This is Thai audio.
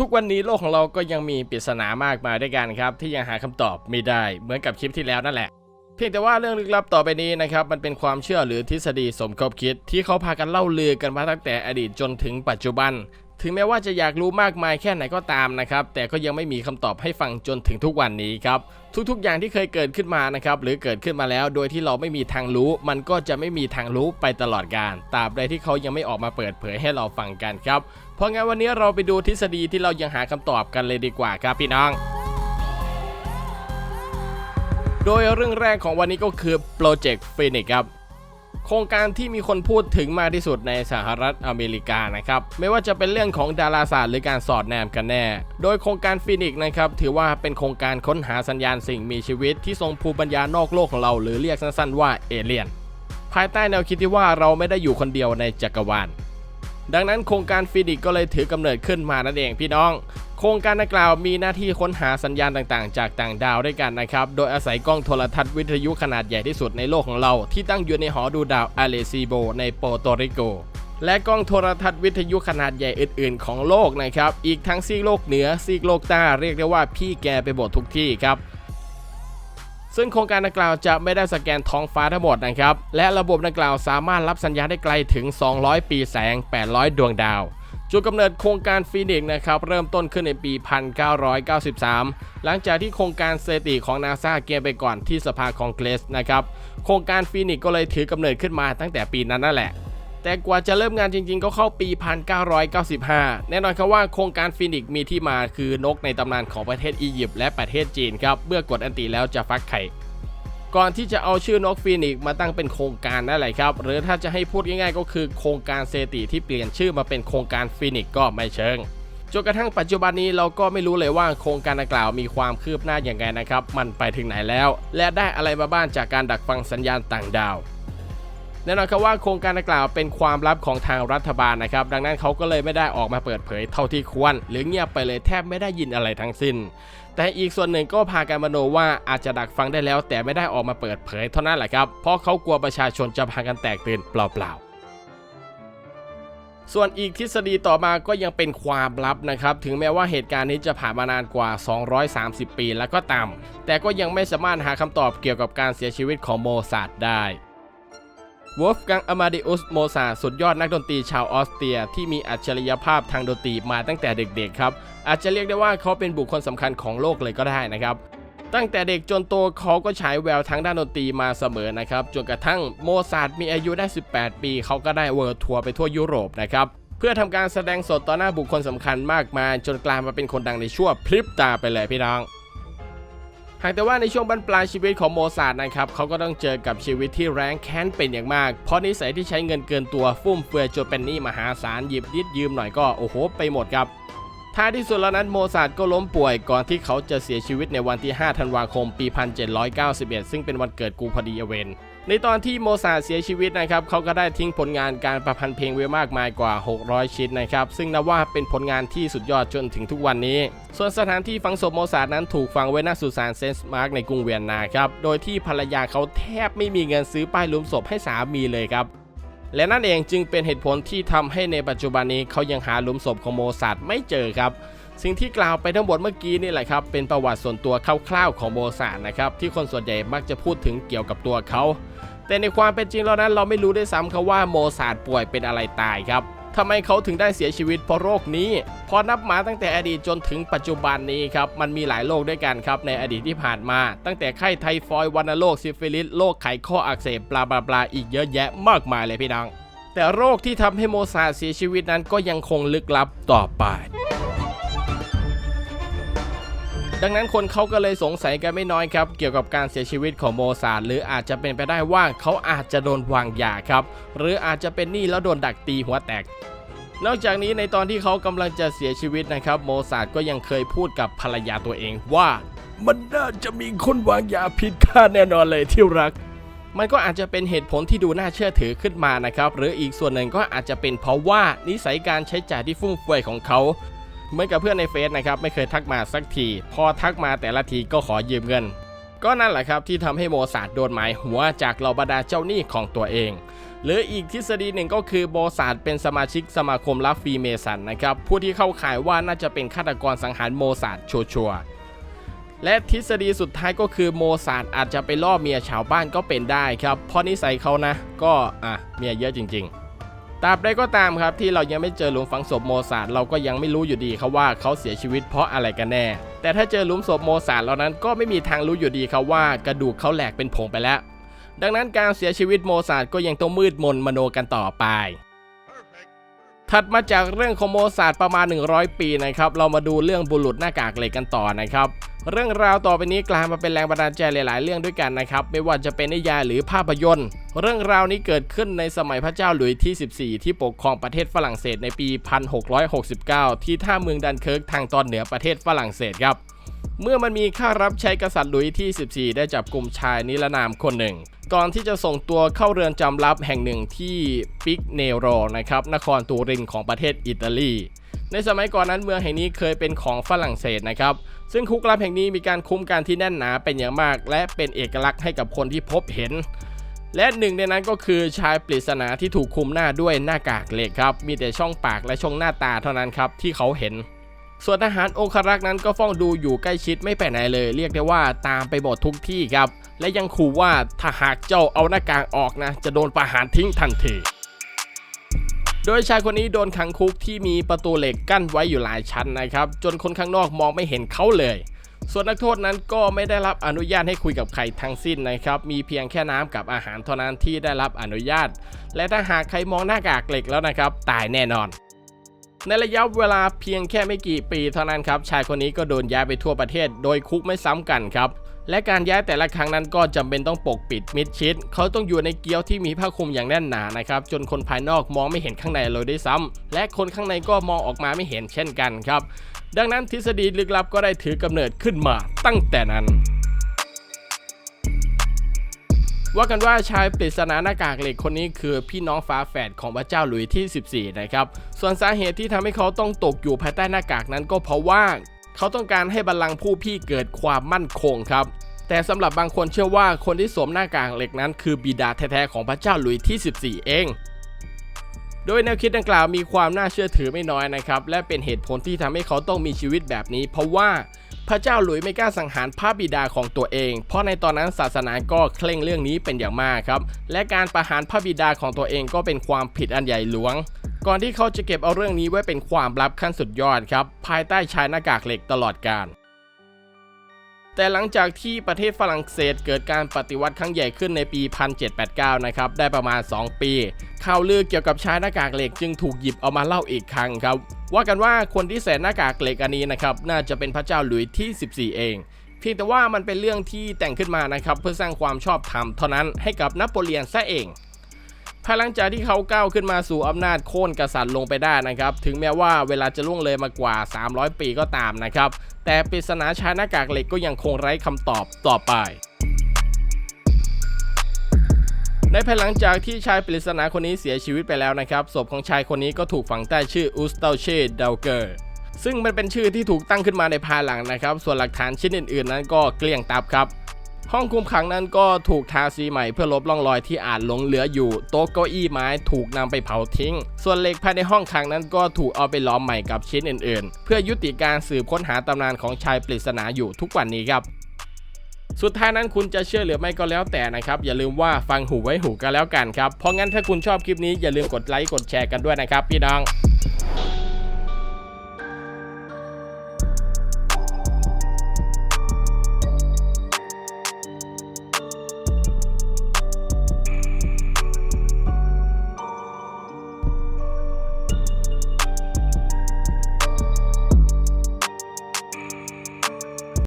ทุกๆ วันนี้โลกของเราก็ยังมีปริศนามากมายด้วยกันครับ ที่ยังหาคำตอบไม่ได้เหมือนกับคลิปที่แล้วนั่นแหละ เพียงแต่ว่าเรื่องลึกลับต่อไปนี้นะครับมันเป็นความเชื่อหรือทฤษฎีสมคบคิด ที่เขาพากันเล่าลือกันมาตั้งแต่อดีตจนถึงปัจจุบัน ถึงแม้ว่าจะอยากรู้มากมายแค่ไหนก็ตามนะครับแต่ก็ยังไม่มีคำตอบให้ฟังจนถึงทุกวันนี้ครับทุกๆ อย่างที่เคยเกิดขึ้นมานะครับหรือเกิดขึ้นมาแล้ว โดยที่เราไม่มีทางรู้ มันก็จะไม่มีทางรู้ไปตลอดกาลตราบใดที่เขายังไม่ออกมาเปิดเผยให้เราฟังกันครับ เพราะงั้นวันนี้เราไปดูทฤษฎีที่เรายังหาคำตอบกันเลยดีกว่าครับพี่น้อง โดยเรื่องแรกของวันนี้ก็คือโปรเจกต์ฟินิกครับโครงการที่มีคนพูดถึงมากที่สุดในสหรัฐอเมริกานะครับ ไม่ว่าจะเป็นเรื่องของดาราศาสตร์หรือการสอดแนมกันแน่ โดยโครงการฟินิกนะครับ ถือว่าเป็นโครงการค้นหาสัญญาณสิ่งมีชีวิตที่ทรงภูมิปัญญานอกโลกของเรา หรือเรียกสั้นๆว่าเอเลี่ยน ภายใต้แนวคิดที่ว่าเราไม่ได้อยู่คนเดียวในจักรวาล ดังนั้นโครงการฟินิกก็เลยถือกำเนิดขึ้นมานั่นเองพี่น้อง โครงการดังกล่าวมีหน้าที่ค้นหาสัญญาณต่างๆ จากต่างดาวด้วยกันนะครับ โดยอาศัยกล้องโทรทัศน์วิทยุขนาดใหญ่ที่สุดในโลกของเรา ที่ตั้งอยู่ในหอดูดาวอาเลซีโบ ในโปโตริโกและกล้องโทรทัศน์วิทยุขนาดใหญ่อื่นๆ ของโลกนะครับ อีกทั้งซีกโลกเหนือซีกโลกใต้เรียกได้ว่าพี่แกไปหมดทุกที่ครับ ซึ่งโครงการดังกล่าวจะไม่ได้สแกนท้องฟ้าทั้งหมดนะครับ และระบบดังกล่าวสามารถรับสัญญาณได้ไกลถึง 200 ปีแสง 800 ดวงดาวจุดกำเนิดโครงการฟีนิกซ์นะครับเริ่มต้นขึ้นในปี 1993 หลังจากที่โครงการเซติของนาซาเกียร์ไปก่อนที่สภาคองเกรสนะครับโครงการฟีนิกซ์ก็เลยถือกำเนิดขึ้นมาตั้งแต่ปีนั้นนั่นแหละ แต่กว่าจะเริ่มงานจริงๆ ก็เข้าปี 1995 แน่นอนครับว่าโครงการฟีนิกส์มีที่มาคือนกในตำนานของประเทศอียิปต์และประเทศจีนครับเมื่อกดอันติแล้วจะฟักไข่ก่อนที่จะเอาชื่อนกฟีนิกซ์มาตั้งเป็นโครงการนั่นแหละครับ หรือถ้าจะให้พูดง่ายๆ ก็คือโครงการเซติที่เปลี่ยนชื่อมาเป็นโครงการฟีนิกซ์ก็ไม่เชิงจนกระทั่งปัจจุบันนี้เราก็ไม่รู้เลยว่าโครงการดังกล่าวมีความคืบหน้าอย่างไรนะครับ มันไปถึงไหนแล้ว และได้อะไรมาบ้างจากการดักฟังสัญญาณต่างดาว แน่นอนครับว่าโครงการดังกล่าวเป็นความลับของทางรัฐบาลนะครับ ดังนั้นเขาก็เลยไม่ได้ออกมาเปิดเผยเท่าที่ควร หรือเงียบไปเลยแทบไม่ได้ยินอะไรทั้งสิ้น แต่อีกส่วนหนึ่งก็พากันมโนว่าอาจจะดักฟังได้แล้ว แต่ไม่ได้ออกมาเปิดเผยเท่านั้นแหละครับ เพราะเขากลัวประชาชนจะพากันแตกตื่นเปล่าๆส่วนอีกทฤษฎีต่อมาก็ยังเป็นความลับนะครับ ถึงแม้ว่าเหตุการณ์นี้จะผ่านมานานกว่า 230 ปีแล้วก็ตาม แต่ก็ยังไม่สามารถหาคำตอบเกี่ยวกับการเสียชีวิตของโมซาร์ทได้ วอฟกังอมาดิอุสโมซาสุดยอดนักดนตรีชาวออสเตรีย ที่มีอัจฉริยภาพทางดนตรีมาตั้งแต่เด็กๆครับ อาจจะเรียกได้ว่าเขาเป็นบุคคลสำคัญของโลกเลยก็ได้นะครับ ตั้งแต่เด็กจนโตเขาก็ฉายแววทางด้านดนตรีมาเสมอนะครับ จนกระทั่งโมซาร์ทมีอายุได้ 18 ปี เขาก็ได้เวิร์ทัวร์ไปทั่วยุโรปนะครับเพื่อทำการแสดงสดต่อหน้าบุคคลสำคัญมากมาย จนกลายมาเป็นคนดังในชั่วพริบตาไปเลยพี่น้อง หากแต่ว่าในช่วงบรรปลายชีวิตของโมซาร์นะครับเขาก็ต้องเจอกับชีวิตที่แรงแค้นเป็นอย่างมาก เพราะนิสัยที่ใช้เงินเกินตัวฟุ่มเฟือยจนเป็นหนี้มหาศาลหยิบยิดยืมหน่อยก็โอ้โหไปหมดครับท้ายที่สุดแล้วนั้นโมซาร์ก็ล้มป่วยก่อนที่เขาจะเสียชีวิตในวันที่ 5 ธันวาคม ปี 1791 ซึ่งเป็นวันเกิดกูพอดีเอเวน ในตอนที่โมซาเสียชีวิตนะครับเขาก็ได้ทิ้งผลงานการประพันธ์เพลงไว้มากมายกว่า 600 ชิ้นนะครับซึ่งนับว่าเป็นผลงานที่สุดยอดจนถึงทุกวันนี้ ส่วนสถานที่ฝังศพโมซาร์นั้นถูกฝังไว้ณสุสานเซนต์มาร์กในกรุงเวียนนาครับโดยที่ภรรยาเขาแทบไม่มีเงินซื้อป้ายหลุมศพให้สามีเลยครับและนั่นเองจึงเป็นเหตุผลที่ทำให้ในปัจจุบันนี้เขายังหาหลุมศพของโมซาร์ไม่เจอครับ สิ่งที่กล่าวไปทั้งหมดเมื่อกี้นี่แหละครับ เป็นประวัติส่วนตัวคร่าวๆของโมซาร์ทนะครับ ที่คนส่วนใหญ่มักจะพูดถึงเกี่ยวกับตัวเขา แต่ในความเป็นจริงแล้วนั้นเราไม่รู้ด้วยซ้ำครับว่าโมซาร์ทป่วยเป็นอะไรตายครับทำไมเขาถึงได้เสียชีวิตเพราะโรคนี้ พอนับมาตั้งแต่อดีตจนถึงปัจจุบันนี้ครับ มันมีหลายโรคด้วยกันครับในอดีตที่ผ่านมา ตั้งแต่ไข้ไทฟอยด์วัณโรคซิฟิลิสโรคไขข้ออักเสบบลาบลาบลาอีกเยอะแยะมากมายเลยพี่น้องแต่โรคที่ทำให้โมซาร์ทเสียชีวิตนั้นก็ยังคงลึกลับต่อไป ดังนั้นคนเขาก็เลยสงสัยกันไม่น้อยครับ เกี่ยวกับการเสียชีวิตของโมซาร์ทหรืออาจจะเป็นไปได้ว่าเขาอาจจะโดนวางยาครับ หรืออาจจะเป็นหนี้แล้วโดนดักตีหัวแตกนอกจากนี้ในตอนที่เขากำลังจะเสียชีวิตนะครับโมซาร์ทก็ยังเคยพูดกับภรรยาตัวเองว่า มันน่าจะมีคนวางยาพิษฆ่าแน่นอนเลยที่รัก มันก็อาจจะเป็นเหตุผลที่ดูน่าเชื่อถือขึ้นมานะครับ หรืออีกส่วนหนึ่งก็อาจจะเป็นเพราะว่านิสัยการใช้จ่ายที่ฟุ่มเฟือยของเขา เหมือนกับเพื่อนในเฟซนะครับไม่เคยทักมาสักที พอทักมาแต่ละทีก็ขอยืมเงิน ก็นั่นแหละครับที่ทำให้โมซาร์ทโดนหมายหัวจากเหล่าบรรดาเจ้าหนี้ของตัวเอง หรืออีกทฤษฎีหนึ่งก็คือโบซาร์ดเป็นสมาชิกสมาคมลับฟรีเมสันนะครับผู้ที่เข้าข่ายว่าน่าจะเป็นฆาตกรสังหารโมซาร์ดชัวร์ๆและทฤษฎีสุดท้ายก็คือโมซาร์ดอาจจะไปล่อเมียชาวบ้านก็เป็นได้ครับเพราะนิสัยเขานะ ก็อะเมียเยอะจริง ๆ ตราบใดก็ตามครับที่เรายังไม่เจอหลุมฝังศพโมซาร์ดเราก็ยังไม่รู้อยู่ดีครับว่าเขาเสียชีวิตเพราะอะไรกันแน่ แต่ถ้าเจอหลุมศพโมซาร์ดเหล่านั้นก็ไม่มีทางรู้อยู่ดีครับว่ากระดูกเขาแหลกเป็นผงไปแล้ว ดังนั้นการเสียชีวิตโมซาร์ดก็ยังต้องมืดมนมโนกันต่อไป ถัดมาจากเรื่องขอมโมซาร์ประมาณ 100 ปีนะครับ เรามาดูเรื่องบุรุษหน้ากากเหล็กกันต่อนะครับ เรื่องราวต่อไปนี้กลายมาเป็นแรงบันดาลใจหลาย ๆ เรื่องด้วยกันนะครับ ไม่ว่าจะเป็นนิยายหรือภาพยนตร์ เรื่องราวนี้เกิดขึ้นในสมัยพระเจ้าหลุยส์ที่ 14 ที่ปกครองประเทศฝรั่งเศสในปี 1669 ที่ท่าเมืองดันเคิร์กทางตอนเหนือประเทศฝรั่งเศสครับ เมื่อมันมีข้ารับใช้กษัตริย์หลุยที่ 14 ได้จับกลุ่มชายนิรนามคนหนึ่ง ก่อนที่จะส่งตัวเข้าเรือนจำลับแห่งหนึ่งที่ปิกเนโรนะครับนครตูรินของประเทศอิตาลี ในสมัยก่อนนั้นเมืองแห่งนี้เคยเป็นของฝรั่งเศสนะครับ ซึ่งคุกลับแห่งนี้มีการคุ้มกันที่แน่นหนาเป็นอย่างมาก และเป็นเอกลักษณ์ให้กับคนที่พบเห็น และหนึ่งในนั้นก็คือชายปริศนาที่ถูกคุมหน้าด้วยหน้ากากเหล็กครับมีแต่ช่องปากและช่องหน้าตาเท่านั้นครับที่เขาเห็น ส่วนทหารองครักษ์นั้นก็เฝ้องดูอยู่ใกล้ชิดไม่ไปไหนเลย เรียกได้ว่าตามไปหมดทุกที่ครับ และยังขู่ว่าถ้าหากเจ้าเอาหน้ากากออกนะ จะโดนประหารทิ้งทันทีโดยชายคนนี้โดนขังคุกที่มีประตูเหล็กกั้นไว้อยู่หลายชั้นนะครับ จนคนข้างนอกมองไม่เห็นเขาเลย ส่วนนักโทษนั้นก็ไม่ได้รับอนุญาตให้คุยกับใครทั้งสิ้นนะครับ มีเพียงแค่น้ำกับอาหารเท่านั้นที่ได้รับอนุญาต และถ้าหากใครมองหน้ากากเหล็กแล้วนะครับ ตายแน่นอน ในระยะเวลาเพียงแค่ไม่กี่ปีเท่านั้นครับ ชายคนนี้ก็โดนย้ายไปทั่วประเทศ โดยคุกไม่ซ้ำกันครับและการย้ายแต่ละครั้งนั้นก็จำเป็นต้องปกปิดมิดชิด เขาต้องอยู่ในเกี๊ยวที่มีผ้าคลุมอย่างแน่นหนานะครับ จนคนภายนอกมองไม่เห็นข้างในเลยด้วยซ้ำและคนข้างในก็มองออกมาไม่เห็นเช่นกันครับ ดังนั้นทฤษฎีลึกลับก็ได้ถือกำเนิดขึ้นมาตั้งแต่นั้น ว่ากันว่าชายปริศนาหน้ากากเหล็กคนนี้คือพี่น้องฟ้าแฝดของพระเจ้าหลุยที่ 14 นะครับ ส่วนสาเหตุที่ทำให้เขาต้องตกอยู่ภายใต้หน้ากากนั้นก็เพราะว่า เขาต้องการให้บัลลังก์ผู้พี่เกิดความมั่นคงครับแต่สำหรับบางคนเชื่อว่าคนที่สวมหน้ากากเหล็กนั้นคือบิดาแท้ๆของพระเจ้าหลุยที่ 14 เอง โดยแนวคิดดังกล่าวมีความน่าเชื่อถือไม่น้อยนะครับ และเป็นเหตุผลที่ทำให้เขาต้องมีชีวิตแบบนี้ เพราะว่าพระเจ้าหลุยไม่กล้าสังหารพระบิดาของตัวเอง เพราะในตอนนั้นศาสนาก็เคร่งเรื่องนี้เป็นอย่างมากครับ และการประหารพระบิดาของตัวเองก็เป็นความผิดอันใหญ่หลวง ก่อนที่เขาจะเก็บเอาเรื่องนี้ไว้เป็นความลับขั้นสุดยอดครับ ภายใต้ชายหน้ากากเหล็กตลอดกาล แต่หลังจากที่ประเทศฝรั่งเศสเกิดการปฏิวัติครั้งใหญ่ขึ้นในปี 1789 นะครับ ได้ประมาณ 2 ปี ข่าวลือเกี่ยวกับชายหน้ากากเหล็กจึงถูกหยิบเอามาเล่าอีกครั้งครับ ว่ากันว่าคนที่ใส่หน้ากากเหล็กอันนี้นะครับ น่าจะเป็นพระเจ้าหลุยส์ที่ 14 เองเพียงแต่ว่ามันเป็นเรื่องที่แต่งขึ้นมานะครับเพื่อสร้างความชอบธรรมเท่านั้นให้กับนโปเลียนซะเองภายหลังจากที่เขาก้าวขึ้นมาสู่อำนาจโค่นกษัตริย์ลงไปได้นะครับ ถึงแม้ว่าเวลาจะล่วงเลยมากว่า 300 ปีก็ตามนะครับ แต่ปริศนาชายหน้ากากเหล็กก็ยังคงไร้คำตอบต่อไปในภายหลังจากที่ชายปริศนาคนนี้เสียชีวิตไปแล้วนะครับ ศพของชายคนนี้ก็ถูกฝังใต้ชื่ออุสเตเชดเดลเกอร์ซึ่งมันเป็นชื่อที่ถูกตั้งขึ้นมาในภายหลังนะครับ ส่วนหลักฐานชิ้นอื่นๆ นั้นก็เกลี้ยงตับครับ ห้องคุมขังนั้นก็ถูกทาสีใหม่เพื่อลบร่องรอยที่อาจหลงเหลืออยู่ โต๊ะเก้าอี้ไม้ถูกนำไปเผาทิ้ง ส่วนเหล็กภายในห้องขังนั้นก็ถูกเอาไปล้อมใหม่กับชิ้นอื่นๆ เพื่อยุติการสืบค้นหาตำนานของชายปริศนาอยู่ทุกวันนี้ครับสุดท้ายนั้นคุณจะเชื่อหรือไม่ก็แล้วแต่นะครับ อย่าลืมว่าฟังหูไว้หูกันแล้วกันครับ เพราะงั้นถ้าคุณชอบคลิปนี้อย่าลืมกดไลค์กดแชร์กันด้วยนะครับ พี่น้อง